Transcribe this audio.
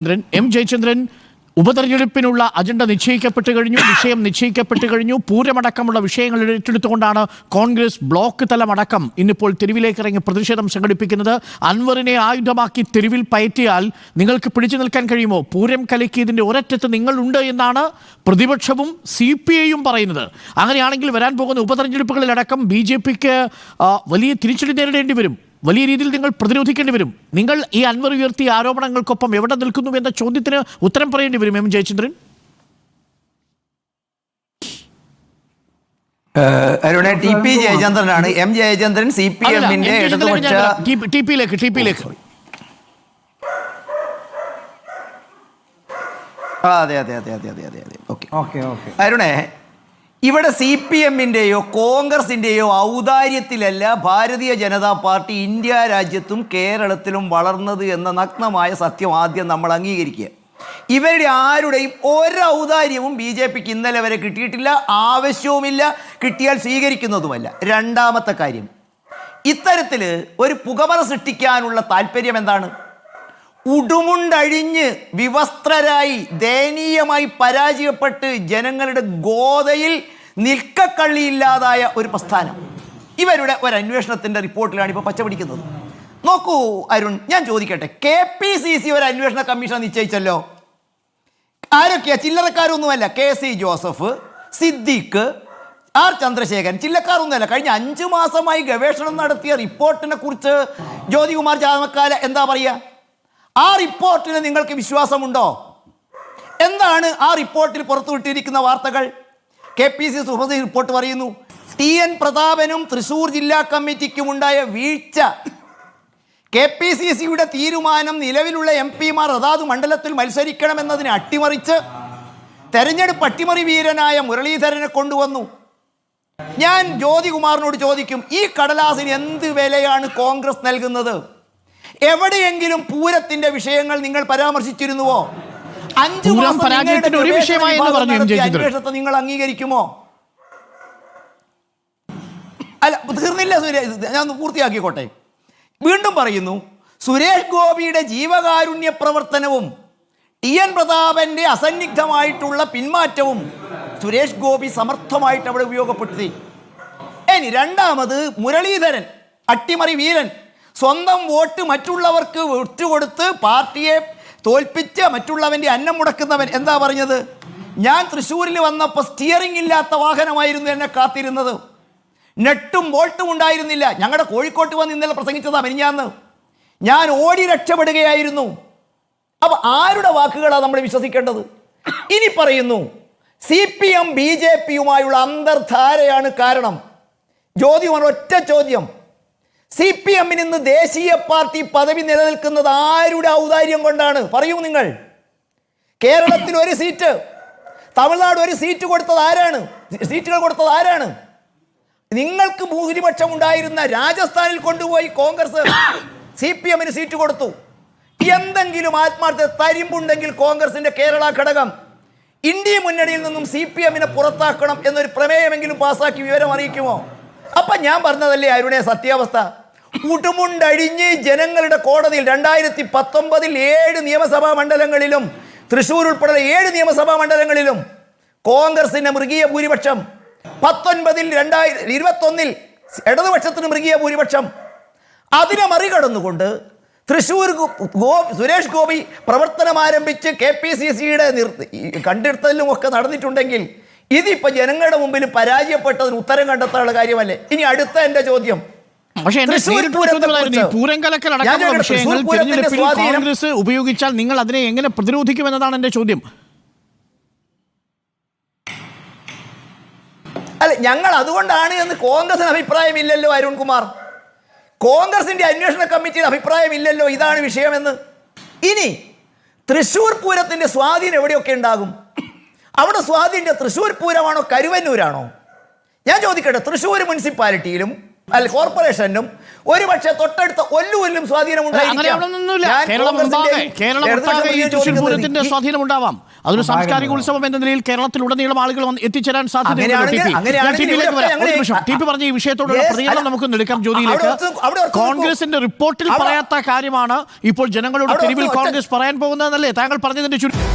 Jayachandran M Jayachandran ഉപതെരഞ്ഞെടുപ്പിനുള്ള agenda നിശ്ചയിക്കപ്പെട്ട് കഴിഞ്ഞു വിഷയം നിശ്ചയിക്കപ്പെട്ട് കഴിഞ്ഞു. പൂരമടക്കമുള്ള വിഷയങ്ങൾ ഏറ്റെടുത്തുകൊണ്ടാണ് കോൺഗ്രസ് ബ്ലോക്ക് തലമടക്കം ഇന്നിപ്പോൾ തെരുവിലേക്ക് ഇറങ്ങി പ്രതിഷേധം സംഘടിപ്പിക്കുന്നത്. അൻവറിനെ ആയുധമാക്കി തെരുവിൽ പയറ്റിയാൽ നിങ്ങൾക്ക് പിടിച്ചു നിൽക്കാൻ കഴിയുമോ? പൂരം കലക്കിയതിന്റെ ഒരറ്റത്ത് നിങ്ങളുണ്ട് എന്നാണ് പ്രതിപക്ഷവും സി പി ഐയും പറയുന്നത്. അങ്ങനെയാണെങ്കിൽ വരാൻ പോകുന്ന ഉപതെരഞ്ഞെടുപ്പുകളിലടക്കം ബി ജെ പിക്ക് വലിയ തിരിച്ചടി നേരിടേണ്ടി വരും. വലിയ രീതിയിൽ നിങ്ങൾ പ്രതിരോധിക്കേണ്ടി വരും. നിങ്ങൾ ഈ അൻവർ ഉയർത്തിയ ആരോപണങ്ങൾക്കൊപ്പം എവിടെ നിൽക്കുന്നു എന്ന ചോദ്യത്തിന് ഉത്തരം പറയേണ്ടി വരും എം. ജയചന്ദ്രൻ? അരുണെ ടി പി ജയചന്ദ്രനാണ്. എം. ജയചന്ദ്രൻ സി പി എമ്മിന്റെ എം. ജയചന്ദ്രൻ ഇടതുപക്ഷ ടി- പിയിലേക്ക് ടി പിയിലേക്ക്. ആ, അതെ അതെ അതെ അതെ അതെ അതെ അതെ. ഓക്കെ. അരുണെ ഇവിടെ C P എമ്മിന്റെയോ കോൺഗ്രസിന്റെയോ ഔദാര്യത്തിലല്ല Bharatiya Janata party India രാജ്യത്തും കേരളത്തിലും വളർന്നത് എന്ന നഗ്നമായ സത്യം ആദ്യം നമ്മൾ അംഗീകരിക്കുക. ഇവരുടെ ആരുടെയും ഒരു ഔദാര്യവും ബി ജെ പിക്ക് ഇന്നലെ വരെ കിട്ടിയിട്ടില്ല ആവശ്യവുമില്ല കിട്ടിയാൽ സ്വീകരിക്കുന്നതുമല്ല. രണ്ടാമത്തെ കാര്യം ഇത്തരത്തിൽ ഒരു പുകമറ സൃഷ്ടിക്കാനുള്ള താല്പര്യം എന്താണ്? ഉടുമുണ്ടഴിഞ്ഞ് വിവസ്ത്രരായി ദയനീയമായി പരാജയപ്പെട്ട് ജനങ്ങളുടെ ഗോതയിൽ നിൽക്കക്കള്ളിയില്ലാതായ ഒരു പ്രസ്ഥാനം. ഇവരുടെ ഒരു അന്വേഷണത്തിന്റെ റിപ്പോർട്ടിലാണ് ഇപ്പോൾ പച്ചപിടിക്കുന്നത്. നോക്കൂ അരുൺ ഞാൻ ചോദിക്കട്ടെ കെ പി സി സി ഒരു അന്വേഷണ കമ്മീഷൻ നിശ്ചയിച്ചല്ലോ? ആരൊക്കെയാ? ചില്ലറക്കാരൊന്നുമല്ല. K C Joseph Siddique R Chandrasekharan. ചില്ലക്കാരൊന്നുമല്ല കഴിഞ്ഞ അഞ്ചു മാസമായി ഗവേഷണം നടത്തിയ റിപ്പോർട്ടിനെ കുറിച്ച് ജ്യോതികുമാർ ചാമക്കാല എന്താ പറയുക? ആ റിപ്പോർട്ടിന് നിങ്ങൾക്ക് വിശ്വാസമുണ്ടോ? എന്താണ് ആ റിപ്പോർട്ടിൽ പുറത്തുവിട്ടിരിക്കുന്ന വാർത്തകൾ? കെ പി സി സുഹൃത്ത് റിപ്പോർട്ട് പറയുന്നു ടി എൻ പ്രതാപനും തൃശൂർ ജില്ലാ കമ്മിറ്റിക്കുമുണ്ടായ വീഴ്ച. കെ പി സി സിയുടെ തീരുമാനം നിലവിലുള്ള എം പിമാർ അതാത് മണ്ഡലത്തിൽ മത്സരിക്കണമെന്നതിനെ അട്ടിമറിച്ച് തെരഞ്ഞെടുപ്പ് അട്ടിമറി വീരനായ മുരളീധരനെ കൊണ്ടുവന്നു. ഞാൻ ജ്യോതികുമാറിനോട് ചോദിക്കും ഈ കടലാസിന് എന്ത് വിലയാണ് കോൺഗ്രസ് നൽകുന്നത്? എവിടെയെങ്കിലും പൂരത്തിന്റെ വിഷയങ്ങൾ നിങ്ങൾ പരാമർശിച്ചിരുന്നുവോ? അഞ്ചു. അന്വേഷണത്തെ നിങ്ങൾ അംഗീകരിക്കുമോ? അല്ല തീർന്നില്ല സുരേഷ് ഞാൻ പൂർത്തിയാക്കിക്കോട്ടെ. വീണ്ടും പറയുന്നു സുരേഷ് ഗോപിയുടെ ജീവകാരുണ്യ പ്രവർത്തനവും ടി എൻ പ്രതാപന്റെ അസന്നിഗ്ധമായിട്ടുള്ള പിന്മാറ്റവും സുരേഷ് ഗോപി സമർത്ഥമായിട്ട് അവിടെ ഉപയോഗപ്പെടുത്തി. ഇനി രണ്ടാമത് മുരളീധരൻ അട്ടിമറി വീരൻ. സ്വന്തം വോട്ട് മറ്റുള്ളവർക്ക് വിട്ടുകൊടുത്ത് പാർട്ടിയെ തോൽപ്പിച്ച് മറ്റുള്ളവന്റെ അന്നം മുടക്കുന്നവൻ എന്താ പറഞ്ഞത്? ഞാൻ തൃശ്ശൂരിൽ വന്നപ്പോൾ സ്റ്റിയറിംഗ് ഇല്ലാത്ത വാഹനമായിരുന്നു എന്നെ കാത്തിരുന്നത്. നെട്ടും ബോൾട്ടും ഉണ്ടായിരുന്നില്ല. ഞങ്ങളുടെ കോഴിക്കോട്ട് വന്ന് ഇന്നലെ പ്രസംഗിച്ചതാ മെനിഞ്ഞാന്ന്. ഞാൻ ഓടി രക്ഷപ്പെടുകയായിരുന്നു. അപ്പോൾ ആരുടെ വാക്കുകളാണ് നമ്മൾ വിശ്വസിക്കേണ്ടത്? ഇനി പറയുന്നു C P M B J പിയുമായുള്ള അന്തർധാരയാണ് കാരണം. ജ്യോതികുമാർ ഒറ്റ ചോദ്യം. സി പി എമ്മിന് ഇന്ന് ദേശീയ പാർട്ടി പദവി നിലനിൽക്കുന്നത് ആരുടെ ഔദാര്യം കൊണ്ടാണ്? പറയൂ നിങ്ങൾ. കേരളത്തിൽ ഒരു സീറ്റ് തമിഴ്നാട് ഒരു സീറ്റ് കൊടുത്തത് ആരാണ്? സീറ്റുകൾ കൊടുത്തത് ആരാണ്? നിങ്ങൾക്ക് ഭൂരിപക്ഷം ഉണ്ടായിരുന്ന രാജസ്ഥാനിൽ കൊണ്ടുപോയി കോൺഗ്രസ് സി പി എമ്മിന് സീറ്റ് കൊടുത്തു. എന്തെങ്കിലും ആത്മാർത്ഥ തരിമ്പുണ്ടെങ്കിൽ കോൺഗ്രസിന്റെ കേരള ഘടകം ഇന്ത്യ മുന്നണിയിൽ നിന്നും സി പി എമ്മിനെ പുറത്താക്കണം എന്നൊരു പ്രമേയമെങ്കിലും പാസാക്കി വിവരം അറിയിക്കുമോ? അപ്പൊ ഞാൻ പറഞ്ഞതല്ലേ അരുണെ സത്യാവസ്ഥ. ഉടുമുണ്ടഴിഞ്ഞ് ജനങ്ങളുടെ കോടതിയിൽ രണ്ടായിരത്തി പത്തൊമ്പതിൽ ഏഴ് നിയമസഭാ മണ്ഡലങ്ങളിലും തൃശ്ശൂർ ഉൾപ്പെടെ ഏഴ് നിയമസഭാ മണ്ഡലങ്ങളിലും കോൺഗ്രസിന്റെ മൃഗീയ ഭൂരിപക്ഷം. പത്തൊൻപതിൽ രണ്ടായിരത്തി ഇരുപത്തൊന്നിൽ ഇടതുപക്ഷത്തിന് മൃഗീയ ഭൂരിപക്ഷം. അതിനെ മറികടന്നുകൊണ്ട് തൃശ്ശൂർ ഗോ- സുരേഷ് ഗോപി പ്രവർത്തനം ആരംഭിച്ച് കെ പി സി സിയുടെ കണ്ടെടുത്തലും ഒക്കെ നടന്നിട്ടുണ്ടെങ്കിൽ ഇതിപ്പോൾ ജനങ്ങളുടെ മുമ്പിൽ പരാജയപ്പെട്ടതിന് ഉത്തരം കണ്ടെത്താനുള്ള കാര്യമല്ലേ? ഇനി അടുത്ത എന്റെ ചോദ്യം. പക്ഷേ പൂരം കലക്കൽ ഞാൻ അടക്കമുള്ള ചോദിക്കട്ടെ, വിഷയങ്ങൾ തിരഞ്ഞെടുപ്പിൽ കോൺഗ്രസ് ഉപയോഗിച്ചാൽ നിങ്ങൾ അതിനെ എങ്ങനെ പ്രതിരോധിക്കും എന്നതാണ് എന്റെ ചോദ്യം. അല്ല ഞങ്ങൾ അതുകൊണ്ടാണ് എന്ന് കോൺഗ്രസിന് അഭിപ്രായമില്ലല്ലോ അരുൺകുമാർ. കോൺഗ്രസിന്റെ അന്വേഷണ കമ്മിറ്റിയുടെ അഭിപ്രായമില്ലല്ലോ ഇതാണ് വിഷയമെന്ന്. ഇനി തൃശൂർ പൂരത്തിന്റെ സ്വാധീനം എവിടെയൊക്കെ ഉണ്ടാകും? അവിടെ സ്വാധീനം തൃശ്ശൂർ പൂരമാണോ കരുവന്നൂരാണോ? ഞാൻ ചോദിക്കട്ടെ തൃശ്ശൂർ മുനിസിപ്പാലിറ്റിയിലും അല്ല കോർപ്പറേഷനും ഒരു പക്ഷേ തൊട്ടടുത്ത ഒല്ലുവല്ലും സ്വാധീനം അങ്ങനെ ഒന്നുമില്ല കേരളം ഒന്നാകെ കേരളം ഒട്ടാകെ ഈ തൃശ്ശൂർ സ്വാധീനം ഉണ്ടാവാം അതൊരു സാംസ്കാരിക ഉത്സവം എന്ന നിലയിൽ കേരളത്തിൽ ഉടനീളം ആളുകൾ വന്ന് എത്തിച്ചേരാൻ സാധ്യതയുണ്ട് പറഞ്ഞ ഈ വിഷയത്തോടുള്ള പ്രതികരണം. നമുക്ക് എടുക്കാം ഒത്ത് കോൺഗ്രസിന്റെ റിപ്പോർട്ടിൽ പറയാത്ത കാര്യമാണ് ഇപ്പോൾ ജനങ്ങളോട് തെരുവിൽ കോൺഗ്രസ് പറയാൻ പോകുന്നതെന്നല്ലേ? താങ്കൾ പറഞ്ഞതിന്റെ ചുരുക്കം.